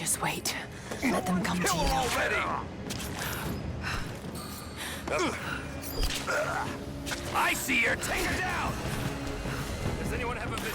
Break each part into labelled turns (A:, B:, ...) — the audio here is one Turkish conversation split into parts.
A: Just wait. Let them come to you.
B: already! I see her! Take her down! Does anyone have a vision?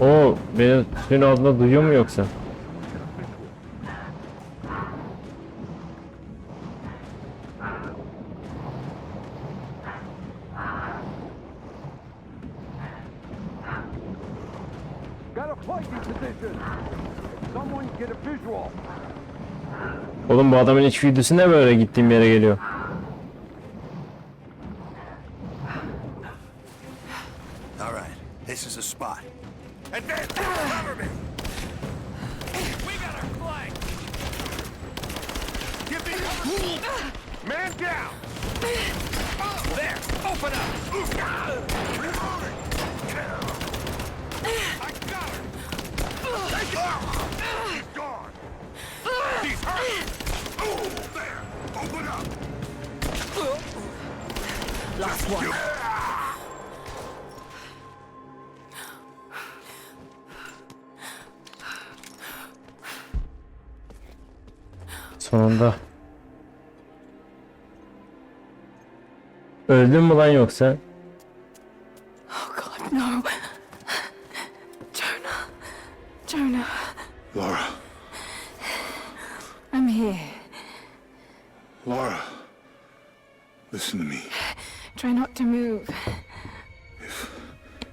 B: O beni Hüseyin abla duyuyor mu yoksa?
A: Oğlum bu adamın iç videosu ne böyle gittiğim yere geliyor?
C: All right, this is a spot. Advance! Cover me! We got our flank! Give me cover! Man down! There! Open up! Reloading!
A: Sonunda. Öldün mü lan yoksa?
D: Jonah.
E: Laura,
D: I'm here.
E: Laura, listen to me.
D: Try not to move.
E: If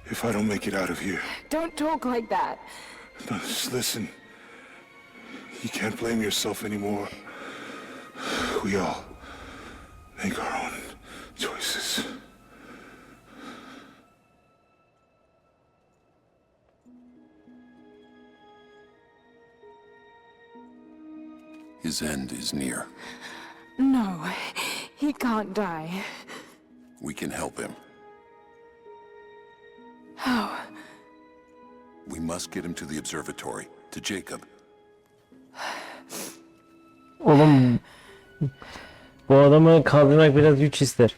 E: if I don't make it out of here,
D: Don't talk like that.
E: no, just listen. You can't blame yourself anymore. We all make our own
C: His end is near.
D: No, he can't die.
C: We can help him.
D: How?
C: We must get him to the observatory, to Jacob.
A: Oğlum bu adamı kaldırmak biraz güç ister.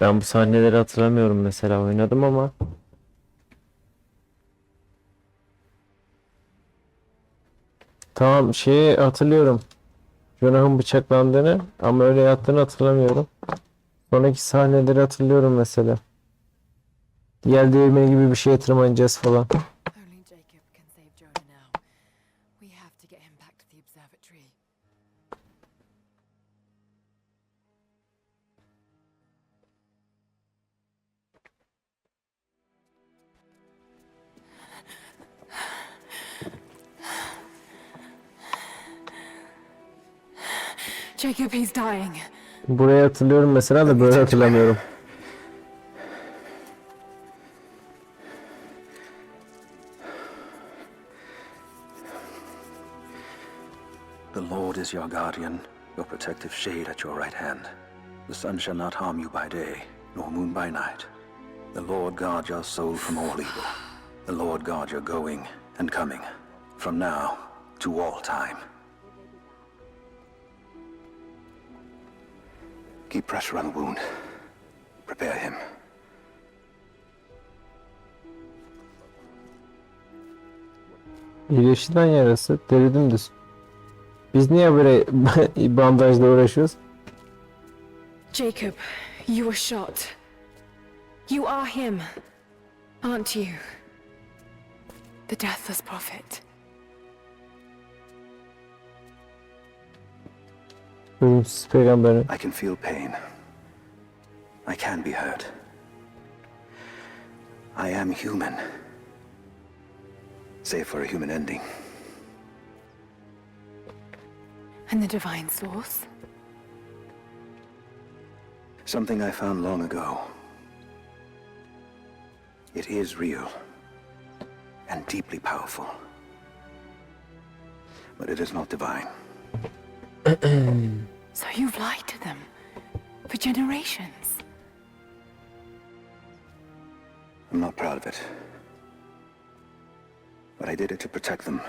A: Ben bu sahneleri hatırlamıyorum mesela oynadım ama Tamam şeyi hatırlıyorum. Jonah'ın bıçaklandığını ama öyle yattığını hatırlamıyorum. Sonraki sahneleri hatırlıyorum mesela. Yel değirmeni gibi bir şeye tırmanacağız falan.
D: Jacob, he's dying.
A: Burayı hatırlıyorum mesela da böyle hatırlamıyorum.
F: The Lord is your guardian, your protective shade at your right hand. The sun shall not harm you by day, nor moon by night. The Lord guard your soul from all evil. The Lord guard your going and coming, from now to all time. Keep pressure on the wound. Prepare him.
A: İyileşilen yarası deri dümdüz. Biz niye böyle bandajla uğraşıyoruz?
D: Jacob, you were shot. You are him, aren't you? The deathless prophet.
A: Hmm, Ölümsüz peygamberin.
F: I can feel pain. I can be hurt. I am human. Save for a human ending.
D: And the divine source?
F: Something I found long ago. It is real and deeply powerful. But it is not divine.
D: So you've lied to them for generations.
F: I'm not proud of it. But I did it to protect them.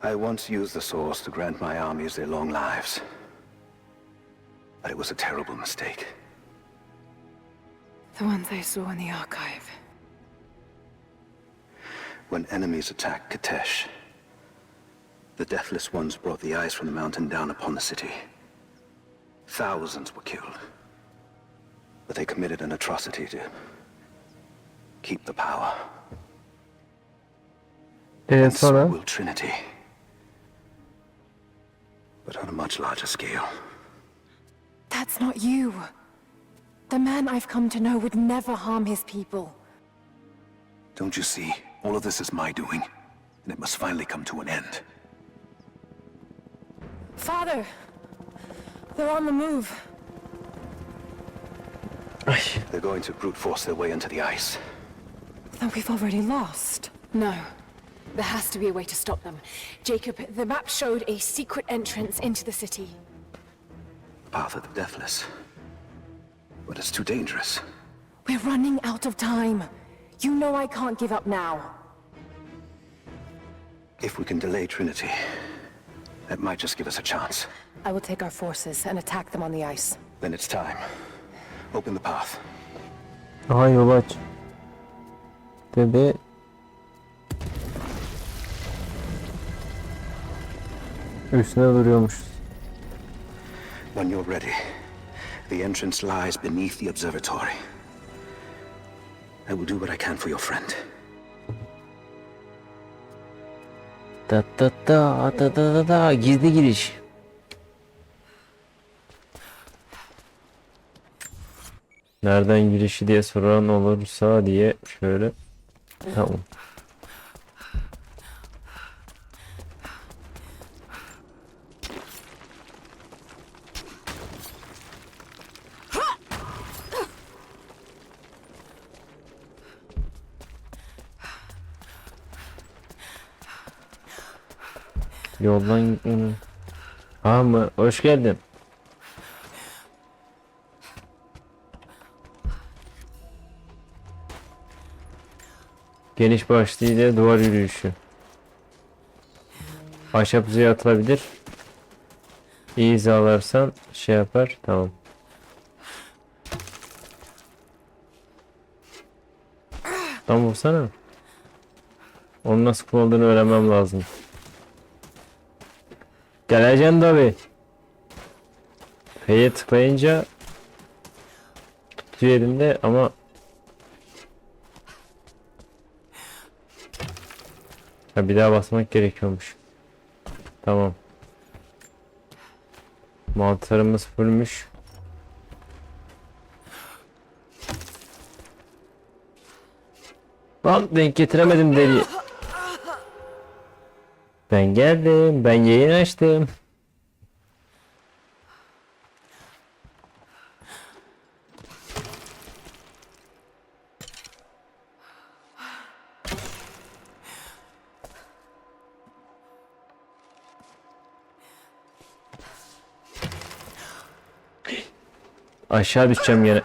F: I once used the source to grant my armies their long lives. But it was a terrible mistake.
D: The ones I saw in the archive.
F: When enemies attacked Katesh, the Deathless Ones brought the ice from the mountain down upon the city. Thousands were killed. But they committed an atrocity to keep the power.
A: Ee,
F: And so will Trinity. But on a much larger scale.
D: That's not you. The man I've come to know would never harm his people.
F: Don't you see? All of this is my doing, and it must finally come to an end.
D: Father! They're on the move.
A: Ay,
F: They're going to brute force their way into the ice.
D: Then we've already lost.
G: No. There has to be a way to stop them. Jacob, the map showed a secret entrance into the city.
F: Path of the Deathless. But it's too dangerous.
D: We're running out of time. You know I can't give up now.
F: If we can delay Trinity, that might just give us a chance.
D: I will take our forces and attack them on the ice.
F: Then it's time. Open the path.
A: aha yol aç. Dedi. Üstüne duruyormuşuz.
F: When you're ready, the entrance lies beneath the observatory. I will do what I can for your friend.
A: Da da da da da da da gizli giriş. Nereden girişi diye soran olursa diye şöyle. Tamam. Yoldan gitmenin. Ha mı? Hoş geldin. Geniş başlı ile duvar yürüyüşü. Ahşap yüzeye atılabilir. İyi hizalarsan şey yapar. Tamam. Tam vursana. Onu nasıl kullandığını öğrenmem lazım. Geleceksin tabi. F'ye tıklayınca tutuyor elinde ama ha, bir daha basmak gerekiyormuş. Tamam. Mantarımız fullmüş. Lan denk getiremedim deli. Ben geldim. Ben yayın açtım. Aşağı düşeceğim yine.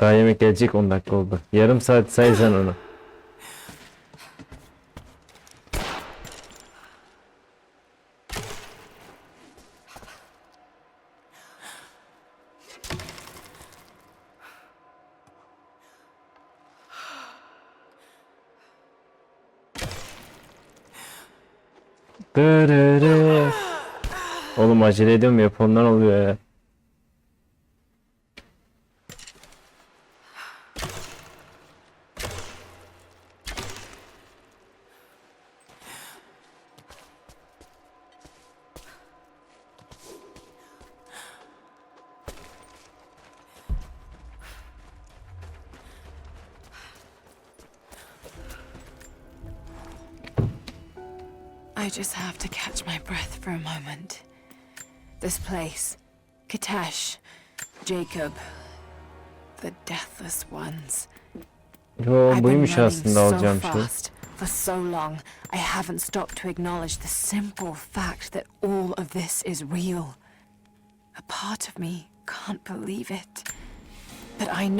A: Daha yemek gelecek 10 dakika oldu. Yarım saat say sen onu. Dırırı. Oğlum acele ediyorum ya ondan oluyor ya.
D: I just have to catch my breath for a moment. This place, Katesh, Jacob, the deathless ones.
A: Yo
D: I've been
A: buymuş aslında
D: so
A: şey.
D: for so long. I haven't stopped to acknowledge the simple fact that all of this is real. A part of me can't believe it. But I know